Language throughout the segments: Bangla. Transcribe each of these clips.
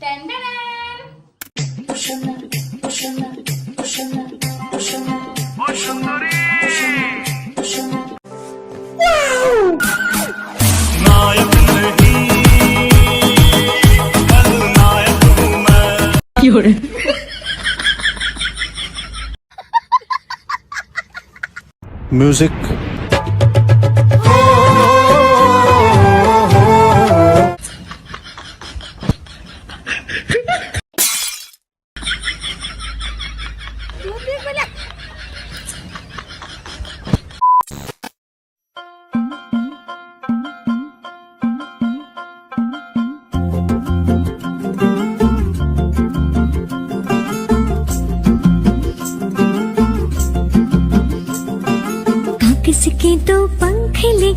Den den den. Boşanları, boşanları, boşanları, boşanları. Boşanları. Boşanları. Wow! Fiore. Music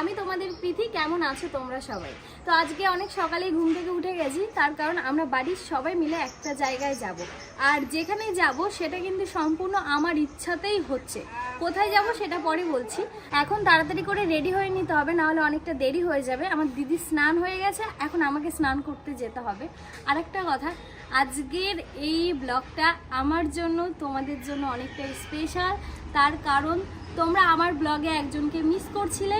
আমি তোমাদের প্রীতি, কেমন আছো তোমরা সবাই? তো আজকে অনেক সকালে ঘুম থেকে উঠে গেছি, তার কারণ আমরা বাড়ির সবাই মিলে একটা জায়গায় যাব। আর যেখানে যাব, সেটা কিন্তু সম্পূর্ণ আমার ইচ্ছাতেই হচ্ছে। কোথায় যাব সেটা পরে বলছি। এখন তাড়াতাড়ি করে রেডি হয়ে নিতে হবে, নাহলে অনেকটা দেরি হয়ে যাবে। আমার দিদি স্নান হয়ে গেছে, এখন আমাকে স্নান করতে যেতে হবে। আরেকটা কথা, আজকের এই ব্লগটা আমার জন্য, তোমাদের জন্য অনেকটা স্পেশাল তার কারণ, তোমরা আমার ব্লগে একজনকে মিস করছিলে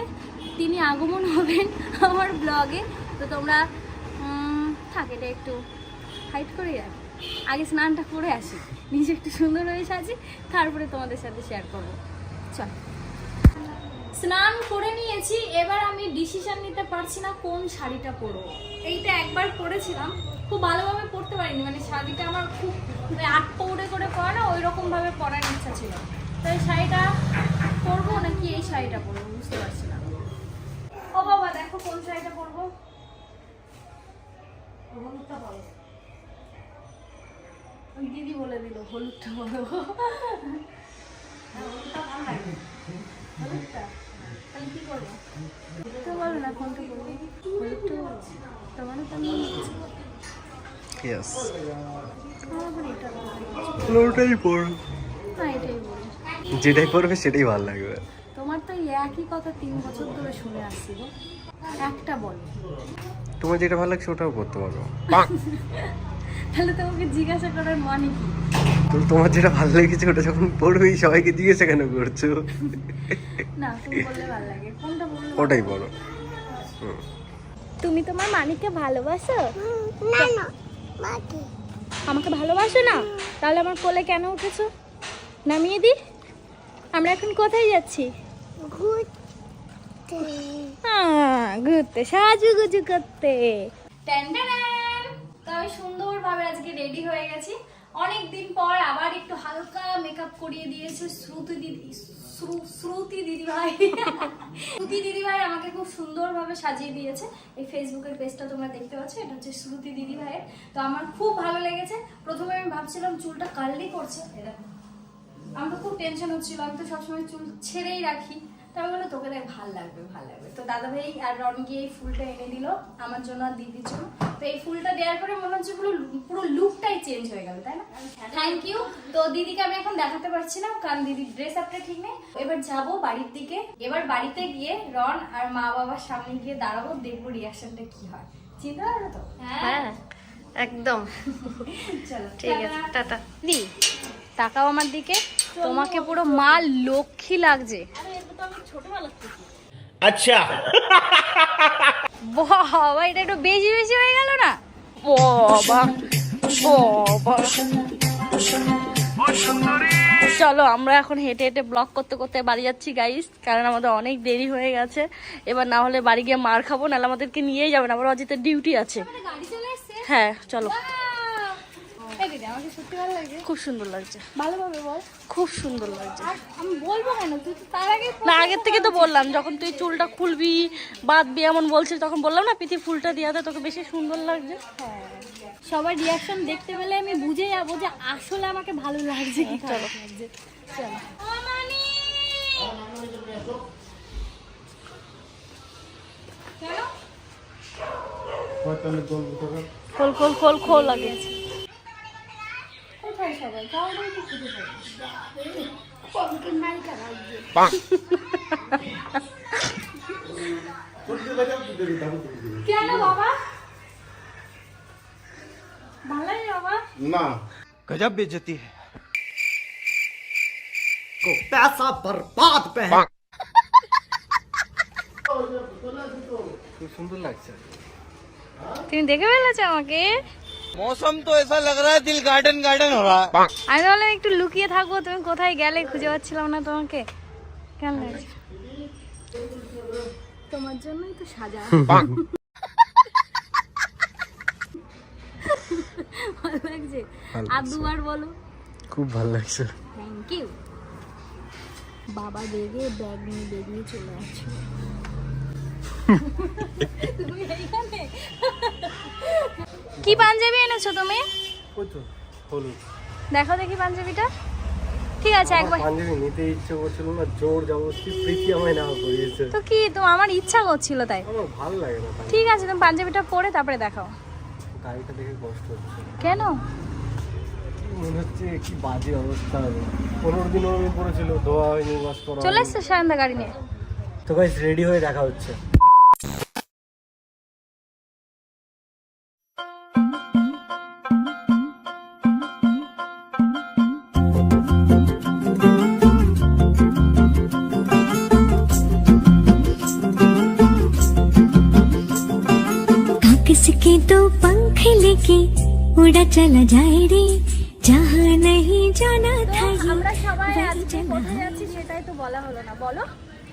তিনি আগমন হবেন আমার ব্লগে তো তোমরা থাক, এটা একটু হাইট করে রাখ। আগে স্নানটা করে আসি। নিজে একটু সুন্দর হয়ে সাজি, তারপরে তোমাদের সাথে শেয়ার করব। চল। স্নান করে নিয়েছি, এবার আমি ডিসিশন নিতে পারছি না কোন শাড়িটা পরবো। এইটা একবার পরেছিলাম, খুব ভালোভাবে পরতে পারিনি। মানে শাড়িটা আমার খুব মানে আট পৌড়ে করে পরা না ওই রকম ভাবে পরার ইচ্ছা ছিল। তো এই শাড়িটা পরবো নাকি এই শাড়িটা পরবো, বুঝতে পারছি ও বাবা দেখো কোন শাড়িটা পরবো। হলুদটা বলো ওই দিদি বলে দিল হলুদটা বলো হলুদটা ভালো লাগে। হলুদটা? তাহলে কি করব? তো বলো না কোনটা করব হলুদটা বলো তোমারও তো মনে হচ্ছে yes. আমার আবার এটা ভালো লাগে। ওটাই পড় না এটাই বলি যেটাই পড়বে সেটাই ভালো লাগবে। তো এই একই কথা তিন বছর ধরে শুনে আসছি গো। একটা বল। তোমার যেটা ভালো লাগছে ওটাও করতে পারো। তাহলে তোমাকে জিজ্ঞাসা করার মানে কি? তো তোমার যেটা ভালো লেগেছে ওটা যখন পড়বেই সবাইকে জিজ্ঞাসা কেন করছ? না তুমি বললে ভালো লাগে। কোনটা বললে ওটাই পড়ো তুমি তোমার মানিককে ভালোবাসো? না না আমাকে ভালোবাসো না? তাহলে আমার কোলে কেন উঠেছো? নামিয়ে দি। আমরা এখন কোথায় যাচ্ছি? ঘুরতে। সাজুগুজু করতে। তো আমি সুন্দরভাবে আজকে রেডি হয়ে গেছি। অনেক দিন পর আবার একটু হালকা মেকআপ করিয়ে দিয়েছে শ্রুতি দিদি, শ্রু- শ্রুতি দিদি ভাই শ্রুতি দিদি ভাই আমাকে খুব সুন্দরভাবে সাজিয়ে দিয়েছে। এই ফেসবুকের পেজটা তোমরা দেখতে পাচ্ছ, এটা হচ্ছে শ্রুতি দিদি ভাইয়ের তো আমার খুব ভালো লেগেছে। প্রথমে আমি ভাবছিলাম চুলটা কার্লি করছে এটা আমার তো খুব টেনশন হচ্ছিল আমি তো সবসময় চুল ছেড়েই রাখি। তো আমি বলে তোকে দেখ ভালো লাগবে ভালো লাগবে। তো দাদা ভাই আর রন গিয়ে এই ফুলটা এনে দিল আমার জন্য আর দিদির জন্য তো এই ফুলটা দেওয়ার পরে মনে হচ্ছে পুরো পুরো লুকটাই চেঞ্জ হয়ে গেল তাই না? থ্যাংক ইউ তো দিদিকে আমি এখন দেখাতে পারছি না কারণ দিদির ড্রেস আপটা ঠিক নেই। এবার যাব বাড়ির দিকে। এবার বাড়িতে গিয়ে রন আর মা বাবার সামনে গিয়ে দাঁড়াবো দেখব রিয়াকশনটা কি হয়। চিন্তা করো তো? হ্যাঁ একদম। চলো ঠিক আছে টাটা। দি। তাকাও আমার দিকে। তোমাকে পুরো মা লক্ষ্মী লাগছে। আচ্ছা। বাবা এটা একটু বেশি বেশি হয়ে গেল না? চলো আমরা এখন হেঁটে হেঁটে ব্লক করতে করতে বাড়ি যাচ্ছি গাইস কারণ আমাদের অনেক দেরি হয়ে গেছে। এবার না হলে বাড়ি গিয়ে মার খাব নাহলে আমাদেরকে নিয়েই যাবে না আমার অজিতের ডিউটি আছে। হ্যাঁ চলো। খুব সুন্দর লাগছে। ভালোভাবে বল। খুব সুন্দর লাগছে। আমি বলব কেন? তুই তার আগে না আগের থেকে তো বললাম যখন তুই চুলটা খুলবি বাঁধবি এমন বলছিস তখন বললাম না পিঠি ফুলটা দিয়ে দে, তোকে বেশি সুন্দর লাগছে। হ্যাঁ। সবার রিয়াকশন দেখতে পেলে আমি বুঝে যাব যে আসলে আমাকে ভালো লাগছে কি চলো। চলো। খোল খোল খোল খোল আগে। সবাই খাওয়াটাই তো খেতে পারে কেন বাবা ভালোই বাবা ना গজব বেজতি को पैसा बर्बाद पे है খুব সুন্দর লাগছে তুমি দেখে ফেলেছো আমাকে মৌসুম তো এসা লাগ রা দিল গার্ডেন গার্ডেন হো রা আমি বললাম একটু লুকিয়ে থাকব তুমি কোথায় গেলে খুঁজে পাচ্ছিলাম না তোমাকে? কেন তোমার জন্যই তো সাজা। খুব বাবা বেগে ব্যাগ নিয়ে বেরিয়ে চলে আসছে। কি পাঞ্জাবি এনেছো তুমি? হলুদ। দেখো দেখি পাঞ্জাবিটা। ঠিক আছে একবার পাঞ্জাবি নিতে ইচ্ছে করছিল না জোর জবরদস্তি প্রীতি আমায় না করিয়েছে। তো কি তো আমার ইচ্ছা করছিল তাই। আমার ভালো লাগে না ঠিক আছে তুমি পাঞ্জাবিটা পরে তারপরে দেখাও। গাড়িটা দেখে কষ্ট হচ্ছে। কেন? মনে হচ্ছে কি বাজে অবস্থা হবে। পনেরো দিন ওরকম পড়েছিল ধোয়া হয়নি করা চলে এসছে সায়ন্দা গাড়ি নিয়ে? তো গাইস রেডি হয়ে দেখা হচ্ছে। ঘোড়া চলা যায় রে যাহা নাহি জানা থাই। আমরা সবাই আজকে কোথায় যাচ্ছি সেটাই তো বলা হলো না বলো।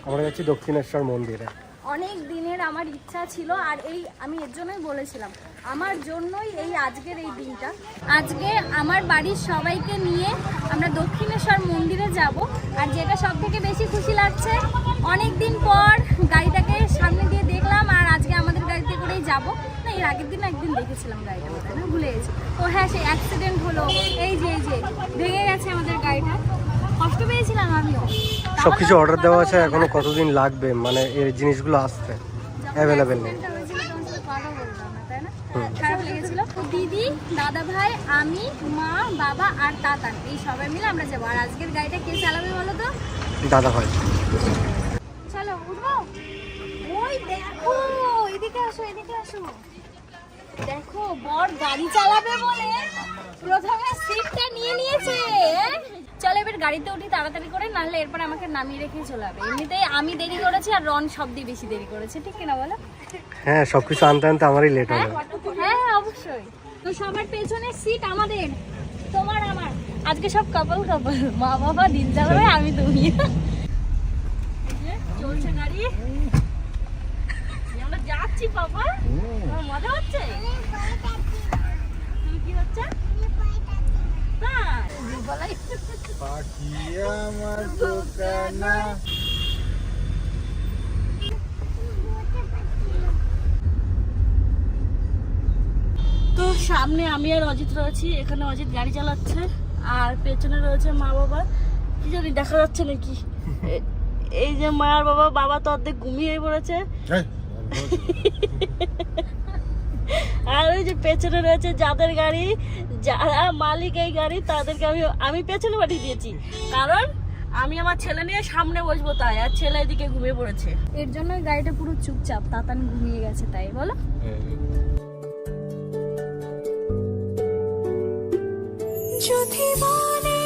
আমরা যাচ্ছি দক্ষিণেশ্বর মন্দিরে। অনেক দিনের আমার ইচ্ছা ছিল আর এই আমি এর জন্যই বলেছিলাম আমার জন্যই এই আজকের এই দিনটা। আজকে আমার বাড়ির সবাইকে নিয়ে আমরা দক্ষিণেশ্বর মন্দিরে যাব আর যেটা সব থেকে বেশি খুশি লাগছে অনেক দিন পর গাড়িটাকে সামনে দিয়ে গাড়িতে করেই যাব। না এর আগের দিন একদিন দেখেছিলাম গাড়িটা বোধহয় না? ভুলে গেছি। ও হ্যাঁ সেই অ্যাক্সিডেন্ট হলো। এই যে এই যে ভেঙে গেছে আমাদের গাড়িটা। কষ্ট পেয়েছিলাম আমিও। সবকিছু অর্ডার দেওয়া আছে এখনও কতদিন লাগবে? মানে এই জিনিসগুলো আসতে অ্যাভেলেবেল নেই। তাই? খারাপ লেগেছিল। দিদি দাদা ভাই আমি মা বাবা আর তাতান এই সবাই মিলে আমরা যাব। আর আজকের গাড়িটা কে চালাবে বলো তো? দাদা ভাই। চলো উঠবো। ওই দেখো! এদিকে আসো এদিকে আসো। দেখো বর গাড়ি চালাবে বলে প্রথমে সিটটা নিয়ে নিয়েছে। হ্যাঁ? চলো এবার গাড়িতে উঠি তাড়াতাড়ি করে নাহলে এরপর আমাকে নামিয়ে রেখে চলে যাবে। এমনিতেই আমি দেরি করেছি আর রন সব দিয়ে বেশি দেরি করেছে ঠিক কিনা বলো? হ্যাঁ সবকিছু আনতে আনতে আমারই লেট হ্যাঁ হবে। হ্যাঁ অবশ্যই। তো সবার পেছনে সিট আমাদের তোমার আমার। আজকে সব কাপল কাপল মা বাবা দিন চালাবে আমি তুমি চলছে গাড়ি। বাবা। মজা হচ্ছে? তুমি কি হচ্ছে। তো সামনে আমি আর অজিত রয়েছি এখানে অজিত গাড়ি চালাচ্ছে আর পেছনে রয়েছে মা বাবা। কি জানি দেখা যাচ্ছে নাকি। এই যে মা আর বাবা বাবা তো অর্ধেক ঘুমিয়ে পড়েছে। আর ওই যে পেছনে রয়েছে যাদের গাড়ি, যারা মালিক এই গাড়ি, তাদেরকে আমি আমি পেছনে পাঠিয়ে দিয়েছি। কারণ আমি আমার ছেলে নিয়ে সামনে বসবো তাই, আর ছেলে এদিকে ঘুমিয়ে পড়েছে। এর জন্য গাড়িটা পুরো চুপচাপ, তাতান ঘুমিয়ে গেছে তাই, বলো। যদি মনে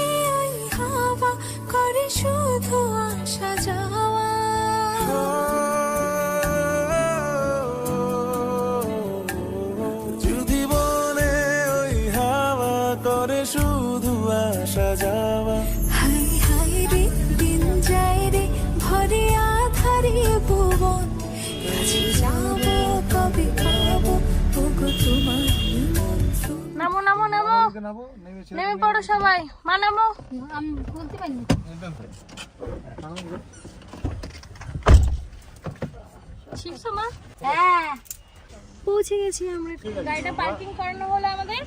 নেমে পড়ো সবাই। মা নামো। আমি বলতে পারিনি শিখছো মা। হ্যাঁ। পৌঁছে গেছি আমরা গাড়িটা পার্কিং করানো হলো আমাদের।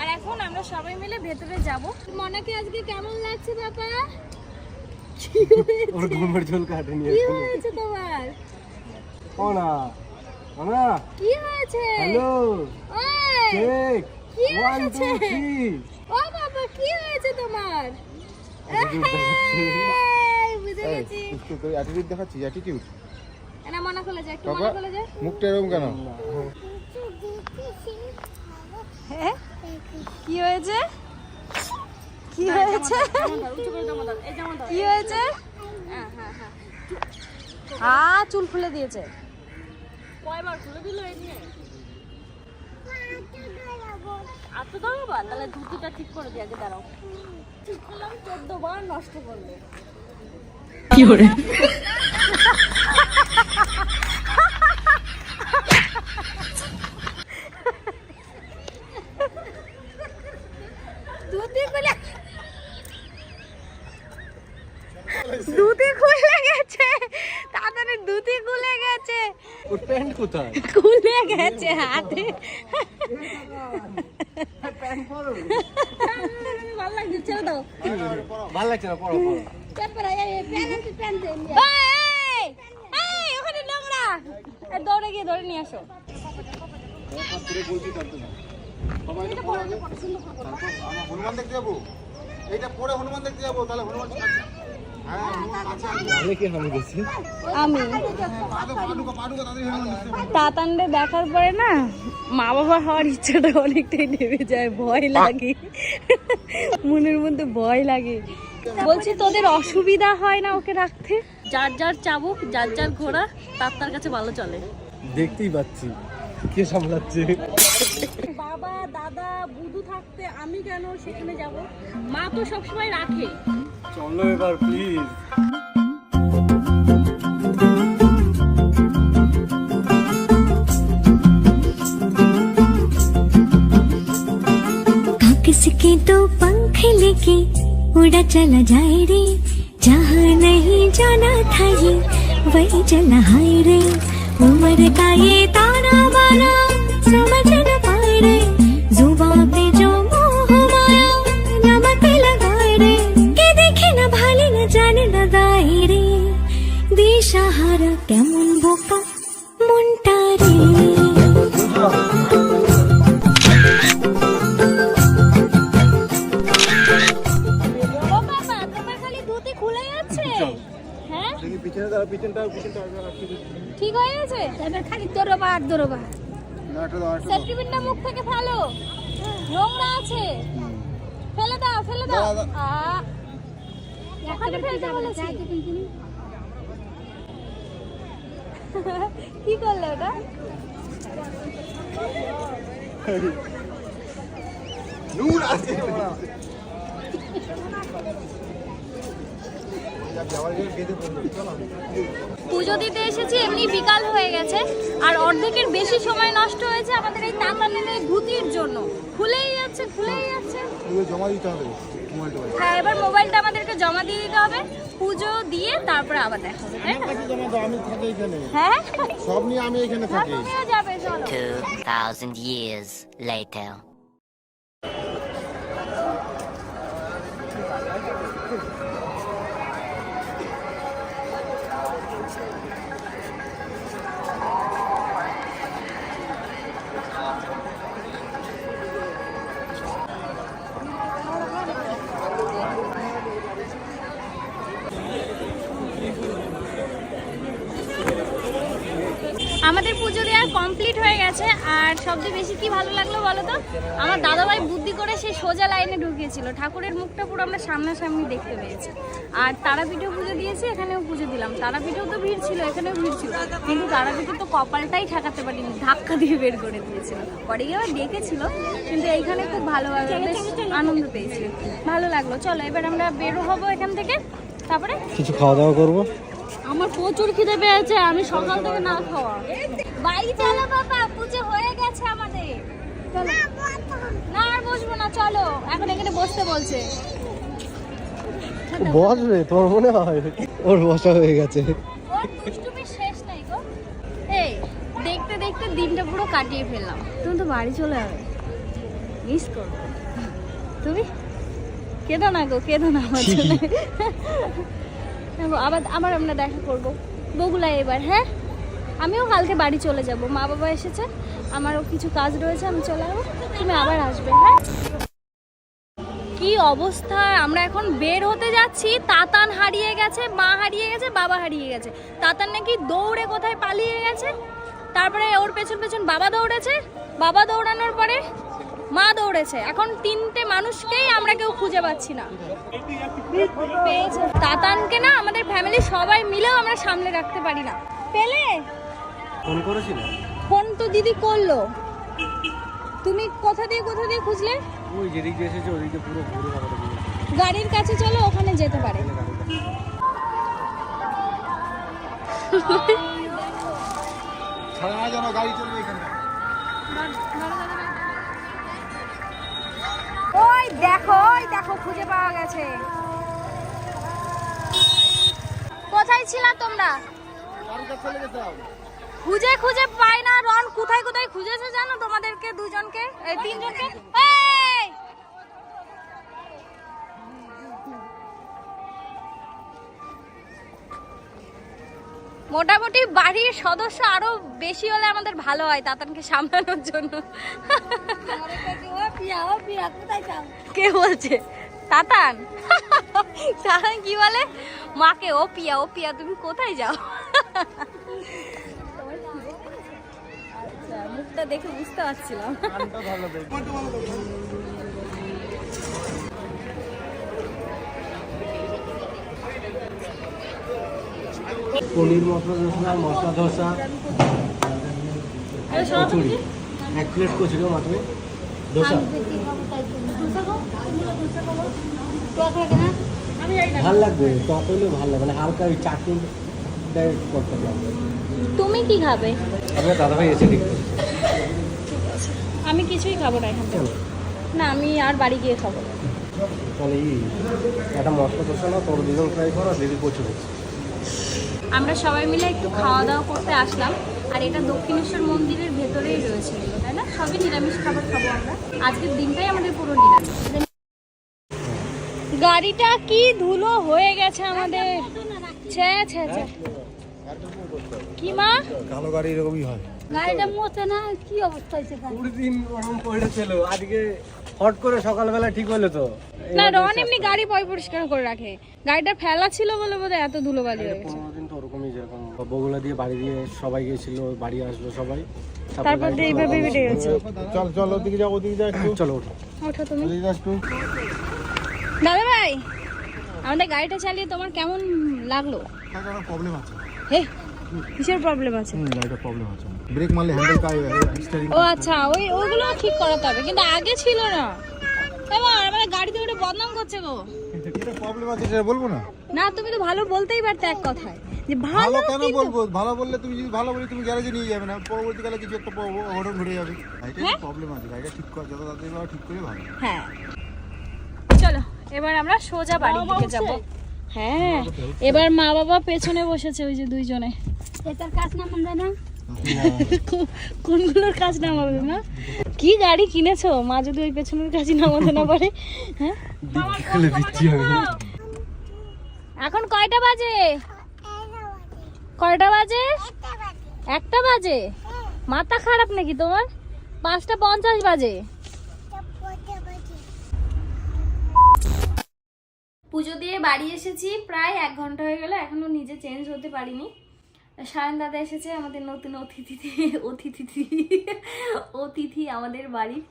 আর এখন আমরা সবাই মিলে ভেতরে যাব। মনাকে আজকে কেমন লাগছে বাবা? ওর ঘুমের ঝোল কাটেনি কি হয়েছে তোমার? ও না কি হয়েছে? হ্যালো। কি হয়েছে? ও বাবা কি হয়েছে এই, বুঝে গেছি। অ্যাটিটিউড দেখাচ্ছি অ্যাটিটিউড না মনে খুলে যায় একটু মনে খুলে যায়। মুখটা এরকম কেন? হ্যাঁ? কি হয়েছে? কি হয়েছে? কি হয়েছে? আ চুল খুলে দিয়েছে। কয়বার খুলে দিল এই নিয়ে আর তো দাঁড়াবা তাহলে ধুতিটা ঠিক করে দিয়ে আগে দাঁড়াও। ঠিক করলাম চোদ্দ বার নষ্ট করলে খুলে দুধি খুলে গেছে। তাড়াতাড়ি দুধি খুলে গেছে। ওর প্যান্ট কোথায়? খুলে গেছে হাতে ভালো লাগছে ছেড়ে দাও ভালো না পড়ো পড়ো। এই, এই, ওখানে নোংরা। দৌড়ে গিয়ে ধরে নিয়ে আসো। হনুমান দেখতে যাব? এইটা পরে হনুমান দেখতে যাব তাহলে হনুমান আছে হ্যাঁ আমি। দেখতে তাতানরে দেখার পরে না মা বাবা হওয়ার ইচ্ছাটা অনেকটাই নেমে যায় ভয় লাগে। মনের মধ্যে ভয় লাগে। বলছি তোদের অসুবিধা হয় না ওকে রাখতে যার যার চাবুক যার যার ঘোড়া তার তার কাছে ভালো চলে দেখতেই পাচ্ছি কে সামলাচ্ছে বাবা দাদা বুধু থাকতে আমি কেন সেখানে যাব মা তো সবসময় রাখে চলো এবার প্লিজ किसके तो पंख लेके उड़ा चला जाए रे जहाँ नहीं जाना था ये वही चला हाय रे उम्र का ये ताना बाना समझ न पाए रे जुबा पे जो मोह माया नमक लगाए रे के देखे न भाले न जाने न दाए रे দিশাহারা কেমন বোকা ঠিক হয়ে গেছে? এবার খালি একটা দাও সেফটি পিনটা মুখ থেকে ফেলো। নোংরা আছে। ফেলে দাও ফেলে দাও। ওখানে ফেলতে বলেছি। কি করলে ওটা? দূর আছে যাওয়ার গেলে বেঁধে পড়বে চলো পুজো দিতে এসেছি এমনি বিকাল হয়ে গেছে। আর অর্ধেকের বেশি সময় নষ্ট হয়েছে আমাদের এই এই ধুতির জন্য। খুলেই যাচ্ছে খুলেই যাচ্ছে। জমা দিতে হবে হ্যাঁ এবার মোবাইলটা আমাদেরকে জমা দিয়ে দিতে হবে। পুজো দিয়ে তারপরে আবার দেখা হবে তাই না? হ্যাঁ? সব নিয়ে আমি এখানে থাকি। তুমিও যাবে চলো। 2,000 years later. আর সবচেয়ে বেশি কি ভালো লাগল বলো তো? আমার দাদাভাই বুদ্ধি করে সে সোজা লাইনে ঢুকিয়েছিল। ঠাকুরের মুখটা পুরো আমরা সামনাসামনি দেখতে পেয়েছি। আর তারাপীঠেও পুজো দিয়েছি, এখানেও পুজো দিলাম। তারাপীঠেও তো ভিড় ছিল, এখানেও ভিড় ছিল। কিন্তু তারাপীঠে তো কপালটাই ঠেকাতে পারিনি, ধাক্কা দিয়ে বের করে দিয়েছিল। পরে গিয়ে আবার ডেকেছিল, কিন্তু এইখানে খুব ভালোভাবে বেশ আনন্দ পেয়েছি। ভালো লাগল। চলো, এবার আমরা বেরো হব এখান থেকে। তারপরে? কিছু খাওয়া দাওয়া করব? আমার প্রচুর খিদে পেয়েছে আমি সকাল থেকে না খাওয়া। বাড়ি চলো বাবা পুজো হয়ে গেছে আমাদের। চলো। না আর বসবো না চলো। এখন এখানে বসতে বলছে। বসবে তোর মনে হয়? ওর বসা হয়ে গেছে। শেষ নাই গো। এই দেখতে দেখতে দিনটা পুরো কাটিয়ে ফেললাম। তুমি তো বাড়ি চলে যাবে। মিস করব তুমি? কেঁদো না গো কেঁদো না আমার জন্য। আবার আবার আমরা দেখা করব। বগুলায় এবার হ্যাঁ? আমিও কালকে বাড়ি চলে যাব। মা বাবা এসেছে। আমারও কিছু কাজ রয়েছে, আমি চলে যাব। তুমি আবার আসবে হ্যাঁ? কি অবস্থা? আমরা এখন বের হতে যাচ্ছি। তাতান হারিয়ে গেছে, মা হারিয়ে গেছে, বাবা হারিয়ে গেছে। তাতান নাকি দৌড়ে কোথায় পালিয়ে গেছে? তারপরে ওর পেছন পেছন বাবা দৌড়েছে। বাবা দৌড়ানোর পরে মা দৌড়েছে। এখন তিনটে মানুষকেই আমরা কেউ খুঁজে পাচ্ছি না। তাতানকে না আমাদের ফ্যামিলি সবাই মিলেও আমরা সামলে রাখতে পারি না। পেলে? ফোন করেছিল? ফোন তো দিদি করল। তুমি কোথা দিয়ে কোথা দিয়ে খুঁজলে? ওই যেদিক দিয়ে এসেছে ওদিকে পুরো গাড়ির কাছে চলো ওখানে যেতে পারে। ছাড়া যেন গাড়ি চলবে এখানে। ওই দেখো ওই দেখো খুঁজে পাওয়া গেছে। কোথায় ছিলা তোমরা? খুঁজে খুঁজে পাই না রন কোথায় কোথায় খুঁজেছে জানো তোমাদেরকে দুজনকে? এই তিনজনকে? মোটামুটি বাড়ির সদস্য আরও বেশি হলে আমাদের ভালো হয় তাতানকে সামলানোর জন্য। কে বলছে? তাতান? তাতান কি বলে? মাকে ও পিয়া ও পিয়া তুমি কোথায় যাও? আচ্ছা মুখটা দেখে বুঝতে পারছিলাম। পনির মশলা মশলা কচুরি। এক প্লেট কচুরি মাত্র ভালো লাগবে টক হলে ভালো লাগবে মানে হালকা ওই চাটনি করতে লাগবে তুমি কি খাবে? আপনার দাদাভাই এসে দেখতে আমি কিছুই খাব না এখান থেকে। না আমি আর বাড়ি গিয়ে খাব তাহলে এই একটা মশলা না তোর দুজন করো দিদি কচুরি আমরা সবাই মিলে একটু খাওয়া দাওয়া করতে আসলাম আর এটা দক্ষিণেশ্বর মন্দিরের ভেতরেই রয়েছে। সবই নিরামিষ খাবার খাব আমরা। আজকের দিনটাই আমাদের পুরো নিরামিষ। গাড়িটা কি ধুলো হয়ে গেছে আমাদের। ছে ছে ছে। কি মা? কালো গাড়ি এরকমই হয়। গাড়িটা মোছে না কি অবস্থা হয়েছে কুড়ি দিন ওরকম পড়েছিল আজকে হট করে সকালবেলা ঠিক হলো তো। না রন এমনি গাড়ি পয় পরিষ্কার করে রাখে। গাড়িটা ফেলা ছিল বলে বোধহয় এত ধুলোবালি হয়ে গেছে পনেরো দিন তো ওরকমই যেরকম বগুলা দিয়ে বাড়ি দিয়ে সবাই গেছিল বাড়ি আসলো সবাই। তারপর দিয়ে এইভাবে বেড়ে গেছে চল চল ওদিকে যাও ওদিকে যাও একটু। চলো ওঠো। ওঠো তুমি। ওদিকে যাও একটু। দাদা ভাই আমাদের গাড়িটা চালিয়ে তোমার কেমন লাগল? প্রবলেম আছে হে কিসের প্রবলেম আছে? গাড়িটা প্রবলেম আছে। ব্রেক মারলে হ্যান্ডেল কাজ স্টারিং ও আচ্ছা ওই ওইগুলো ঠিক করাতে হবে কিন্তু আগে ছিল না। এবার আমাদের গাড়িতে ওটা বদনাম করছে গো। এটা প্রবলেম আছে সেটা বলব না? না তুমি তো ভালো বলতেই পারতে এক কথায়। যে ভালো ভালো কেন বলব? ভালো বললে তুমি যদি ভালো বলি তুমি গ্যারেজে নিয়ে যাবে না। পরবর্তীকালে কিছু একটা অঘটন ঘটে যাবে। গাড়িটা প্রবলেম আছে। গাড়িটা ঠিক কর যত তাড়াতাড়ি পারো ঠিক করে ভালো। হ্যাঁ। চলো এবার আমরা সোজা বাড়ির দিকে যাব। হ্যাঁ। এবার মা বাবা পেছনে বসেছে ওই যে দুইজনে। এটার কাজ নামাবে না? কোনগুলোর কাজ নামাবে মা কি গাড়ি কিনেছো? মা যদি ওই পেছনের কাজই নামাতে না পারে হ্যাঁ ডিগ্রি খুলে দিচ্ছি আমি এখন কয়টা বাজে? কয়টা বাজে? একটা বাজে? মাথা খারাপ নাকি তোমার? পাঁচটা পঞ্চাশ বাজে। পুজো দিয়ে বাড়ি এসেছি প্রায় এক ঘণ্টা হয়ে গেল এখনও নিজে চেঞ্জ হতে পারিনি। সায়ন দাদা এসেছে আমাদের নতুন অতিথি অতিথি অতিথি আমাদের বাড়ির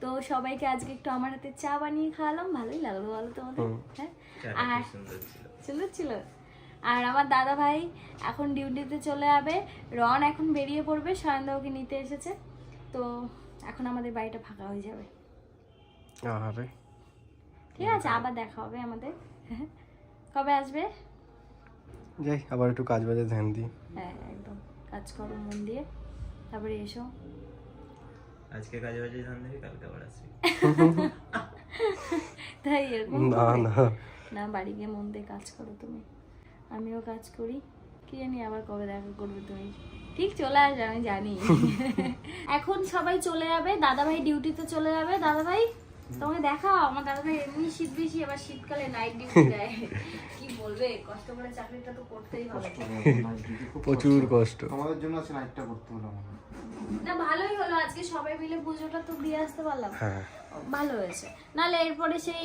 তো সবাইকে আজকে একটু আমার হাতে চা বানিয়ে খাওয়ালাম ভালোই লাগল বলো তোমাদের। হ্যাঁ? আর সুন্দর ছিল। আর আমার দাদা ভাই এখন ডিউটিতে চলে যাবে। রন এখন বেরিয়ে পড়বে সয়নদাওকে নিতে এসেছে। তো এখন আমাদের বাড়িটা ফাঁকা হয়ে যাবে। আরে ঠিক আছে আবার দেখা হবে আমাদের। কবে আসবে? যাই আবার একটু কাজ বাজে ধ্যান দিই। হ্যাঁ একদম। কাজ করো মন দিয়ে। তারপরে এসো। আজকে কাজে বাজে ধান দেবে কালকে আবার আসবি। তাই এরকম না না। না বাড়ি গিয়ে মন দিয়ে কাজ করো তুমি। আমিও কাজ করি। কি জানি আবার কবে দেখা করবে তুমি। ঠিক চলে আসবে আমি জানি। এখন সবাই চলে যাবে দাদা ভাই ডিউটিতে চলে যাবে। দাদা ভাই তোমাকে দেখাও আমার দাদা ভাই এমনি শীত বেশি আবার শীতকালে নাইট ডিউটি দেয়। কি বলবে? কষ্ট করে চাকরিটা তো করতেই হবে। প্রচুর কষ্ট। আমাদের জন্য আছে নাইটটা করতে হলো না ভালোই হলো। আজকে সবাই মিলে পুজোটা তো দিয়ে আসতে পারলাম। হ্যাঁ। ভালো হয়েছে। নাহলে এরপরে সেই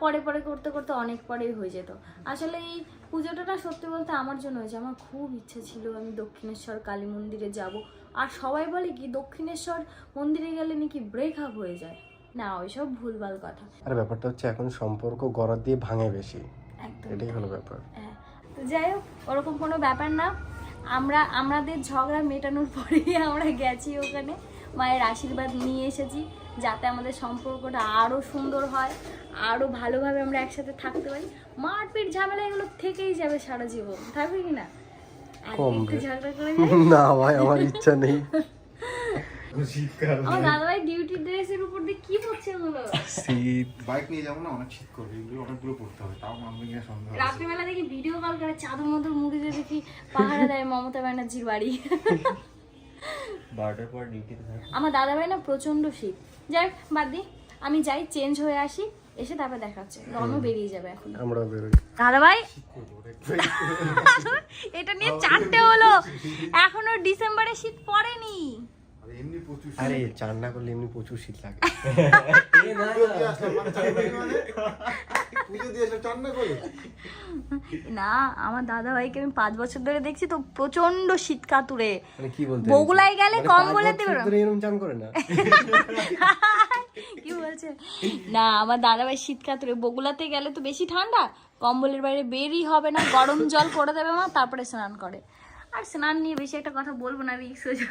পরে পরে করতে করতে অনেক পরেই হয়ে যেত। আসলে এই পুজোটা না সত্যি বলতে আমার জন্য হয়েছে। আমার খুব ইচ্ছে ছিল আমি দক্ষিণেশ্বর কালী মন্দিরে যাব। আর সবাই বলে কি দক্ষিণেশ্বর মন্দিরে গেলে নাকি ব্রেক আপ হয়ে যায়। না ওইসব ভুলভাল কথা। আর ব্যাপারটা হচ্ছে এখন সম্পর্ক গড়ার দিয়ে ভাঙে বেশি। এটাই হলো ব্যাপার। হ্যাঁ। তো যাই হোক ওরকম কোনো ব্যাপার না। আমরা আমাদের ঝগড়া মেটানোর পরেই আমরা গেছি ওখানে। মায়ের আশীর্বাদ নিয়ে এসেছি। যাতে আমাদের সম্পর্কটা আরও সুন্দর হয় আরও ভালোভাবে আমরা একসাথে থাকতে পারি। মারপিট ঝামেলা এগুলো থেকেই যাবে সারা জীবন থাকবে কি না? আজকে কম একটু রে। ঝগড়া করে না ভাই আমার ইচ্ছা নেই। আমার দাদাভাই ডিউটি ড্রেসের উপর দিয়ে কি হচ্ছে ওগুলো শীত। বাইক নিয়ে যাব না অনেক শীত করবে এগুলো অনেকগুলো পড়তে হবে তাও মানবে কিনা সন্দেহ রাত্রিবেলা দেখি ভিডিও কল করে চাদর মতো মুড়ি দিয়ে দেখি পাহাড়ে দেয় মমতা ব্যানার্জির বাড়ি। বারোটার পর ডিউটিতে থাকি আমার দাদাভাই না প্রচণ্ড শীত। যাই হোক, বাদ দি। আমি যাই চেঞ্জ হয়ে আসি এসে তারপর দেখাচ্ছে। রনও বেরিয়ে যাবে এখন। আমরা বেরোই। দাদাভাই এটা নিয়ে চারটে হলো। এখনও ডিসেম্বরে শীত পড়েনি। প্রচুর আরে চান না করলে এমনি প্রচুর শীত লাগে। মানে মানে? না আমার দাদাভাইকে আমি পাঁচ বছর ধরে দেখছি তো প্রচণ্ড শীত কাতুরে। মানে বগুড়ায় গেলে মানে কম বলে দেবে এরকম চান করে না? কি বলছে? না আমার দাদাভাই শীত কাতুরে। বগুলাতে গেলে তো বেশি ঠান্ডা কম্বলের বাইরে বেরই হবে না গরম জল করে দেবে মা তারপরে স্নান করে। আর স্নান নিয়ে বেশি একটা কথা বলব না রিক্স হয়ে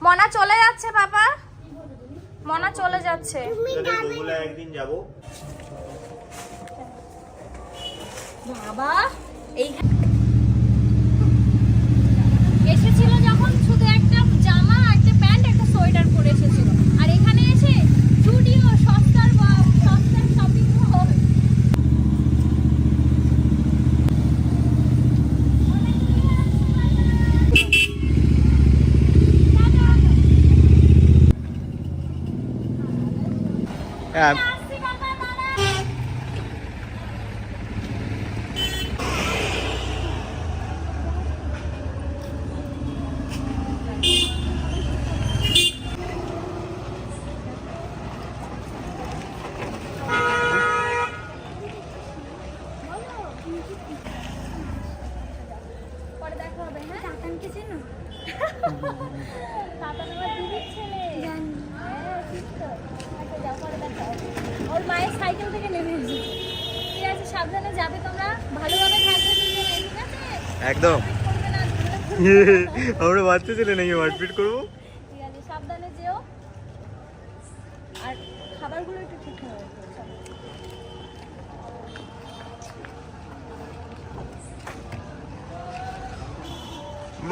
মনা চলে যাচ্ছে বাবা। মনা চলে যাচ্ছে। একদিন যাব। বাবা এই এসেছিল যখন শুধু একটা জামা একটা প্যান্ট একটা সোয়েটার পরে এসেছিল আর এখানে এসে স্টুডিও সস্তার বা- সস্তার শপিং মল আসছি বাবা, দাঁড়া। পরে দেখা হবে হ্যাঁ? কাকানকে চেনো? কাকান আমার দিদির ছেলে। হ্যাঁ, ঠিক তো। আচ্ছা, যাও, পরে দেখা হবে। ওর মায়ের সাইকেল থেকে নেমে এসেছি। ঠিক আছে সাবধানে যাবে তোমরা। ভালোভাবে থাকবে ঠিক আছে? একদম। আমরা বাচ্চা ছেলে নাকি মারপিট করব ঠিক আছে সাবধানে যেও আর খাবারগুলো একটু ঠিকঠাক রাখো চলো।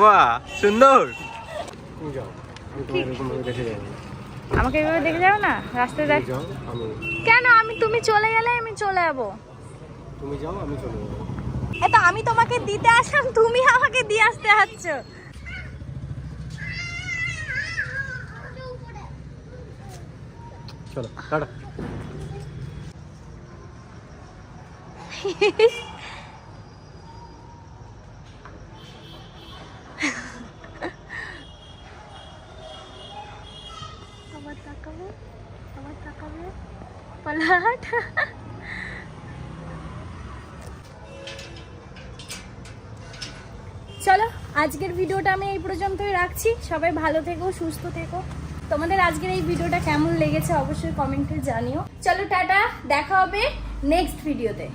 বাহ সুন্দর। আমাকে এভাবে দেখে যাবে না? রাস্তায় দেখ। কেন? আমি তুমি চলে গেলে আমি চলে যাব। তুমি যাও আমি চলে যাব। এত আমি তোমাকে দিতে আসলাম তুমি আমাকে দিয়ে আসতে আসছ চলো টাটা আবার তাকাবো আবার তাকাবো পালাট চলো আজকের ভিডিওটা আমি এই পর্যন্তই রাখছি। সবাই ভালো থেকো, সুস্থ থেকো। তোমাদের আজকের এই ভিডিওটা কেমন লেগেছে অবশ্যই কমেন্টে জানিও। চলো টাটা, দেখা হবে নেক্সট ভিডিওতে